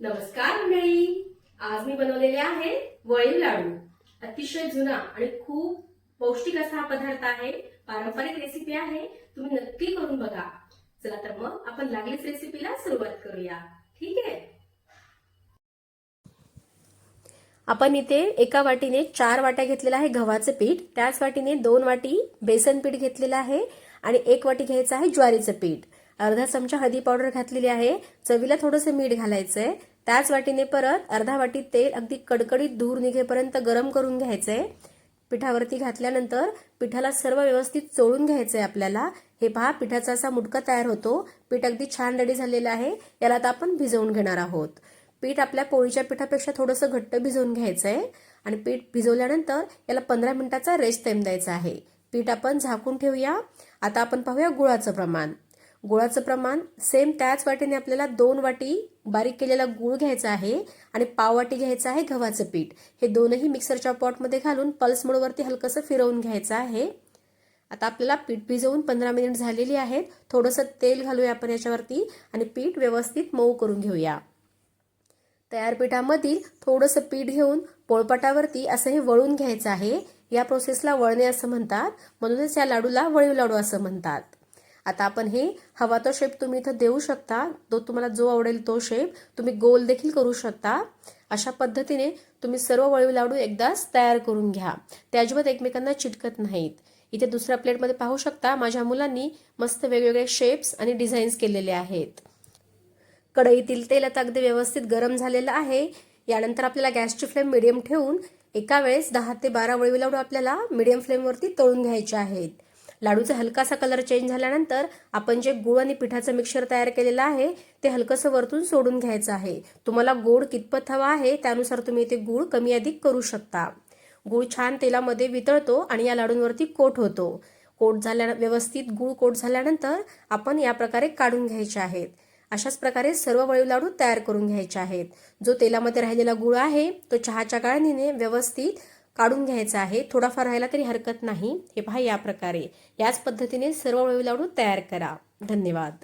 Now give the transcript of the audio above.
नमस्कार मंडळी. आज मी बनवलेले आहे वळीव लाडू. अतिशय जुना आणि खूप पौष्टिक असा हा पदार्थ आहे. पारंपरिक रेसिपी आहे. तुम्ही नक्की करून बघा. चला तर मग आपण लागलीच रेसिपीला सुरुवात करूया. ठीक आहे? आपण इथे एका वाटीने चार वाट्या घेतलेलं आहे गव्हाचं पीठ. त्याच वाटीने दोन वाटी बेसन पीठ घेतलेलं आहे आणि एक वाटी घ्यायचं आहे ज्वारीचं पीठ. अर्धा चमचा हळदी पावडर घातलेली आहे. चवीला थोडंसं मीठ घालायचंय. त्याच वाटीने परत अर्धा वाटी तेल अगदी कडकडीत धूर निघेपर्यंत गरम करून घ्यायचंय. पिठावरती घातल्यानंतर पिठाला सर्व व्यवस्थित चोळून घ्यायचंय आपल्याला. हे पहा पिठाचा असा मुटका तयार होतो. पीठ अगदी छान रेडी झालेलं आहे. याला आता आपण भिजवून घेणार आहोत. पीठ आपल्या पोळीच्या पिठापेक्षा थोडंसं घट्ट भिजवून घ्यायचं आहे आणि पीठ भिजवल्यानंतर याला पंधरा मिनिटाचा रेस्ट टाईम द्यायचा आहे. पीठ आपण झाकून ठेवूया. आता आपण पाहूया गुळाचं प्रमाण. गुळाचं प्रमाण सेम त्याच वाटीने आपल्याला दोन वाटी बारीक केलेला गुळ घ्यायचा आहे आणि पाव वाटी घ्यायचं आहे गव्हाचं पीठ. हे दोनही मिक्सरच्या पॉटमध्ये घालून पल्स मोडवरती हलकंसं फिरवून घ्यायचं आहे. आता आपल्याला पीठ भिजवून पंधरा मिनिट झालेली आहेत. थोडंसं तेल घालूया आपण याच्यावरती आणि पीठ व्यवस्थित मऊ करून घेऊया. तयार पिठामधील थोडंसं पीठ घेऊन पोळपाटावरती असं हे वळून घ्यायचं आहे. या प्रोसेसला वळणे असं म्हणतात. म्हणूनच या लाडूला वळीव लाडू असं म्हणतात. आता आपण हे हवा तो शेप तुम्ही इथं देऊ शकता. तो तुम्हाला जो आवडेल तो शेप तुम्ही गोल देखील करू शकता. अशा पद्धतीने तुम्ही सर्व वळीव लाडू एकदाच तयार करून घ्या. ते अजिबात एकमेकांना चिटकत नाहीत. इथे दुसऱ्या प्लेटमध्ये पाहू शकता माझ्या मुलांनी मस्त वेगवेगळे शेप्स आणि डिझाईन्स केलेले आहेत. कढईतील तेल आता अगदी व्यवस्थित गरम झालेलं आहे. यानंतर आपल्याला गॅसची फ्लेम मिडियम ठेवून एका वेळेस दहा ते बारा वळवी लाडू आपल्याला मिडियम फ्लेमवरती तळून घ्यायचे आहेत. लाडूचा हलकासा कलर चेंज झाल्यानंतर आपण जे गुळ आणि पिठाचं मिक्सर तयार केलेलं आहे ते हलकंसं वरतून सोडून घ्यायचं आहे. तुम्हाला गोड कितपत हवा आहे त्यानुसार तुम्ही ते गुळ कमी अधिक करू शकता. गुळ छान तेलामध्ये वितळतो आणि या लाडूंवरती कोट होतो. कोट झाल्या व्यवस्थित गुळ कोट झाल्यानंतर आपण या प्रकारे काढून घ्यायचे आहेत. अशाच प्रकारे सर्व वळीव लाडू तयार करून घ्यायचे आहेत. जो तेलामध्ये राहिलेला गुळ आहे तो चहाच्या गाळणीने व्यवस्थित काढून घ्यायचा आहे. थोडाफार राहिला तरी हरकत नाही. हे पहा या प्रकारे. याच पद्धतीने सर्व वेळी लाडू तयार करा. धन्यवाद.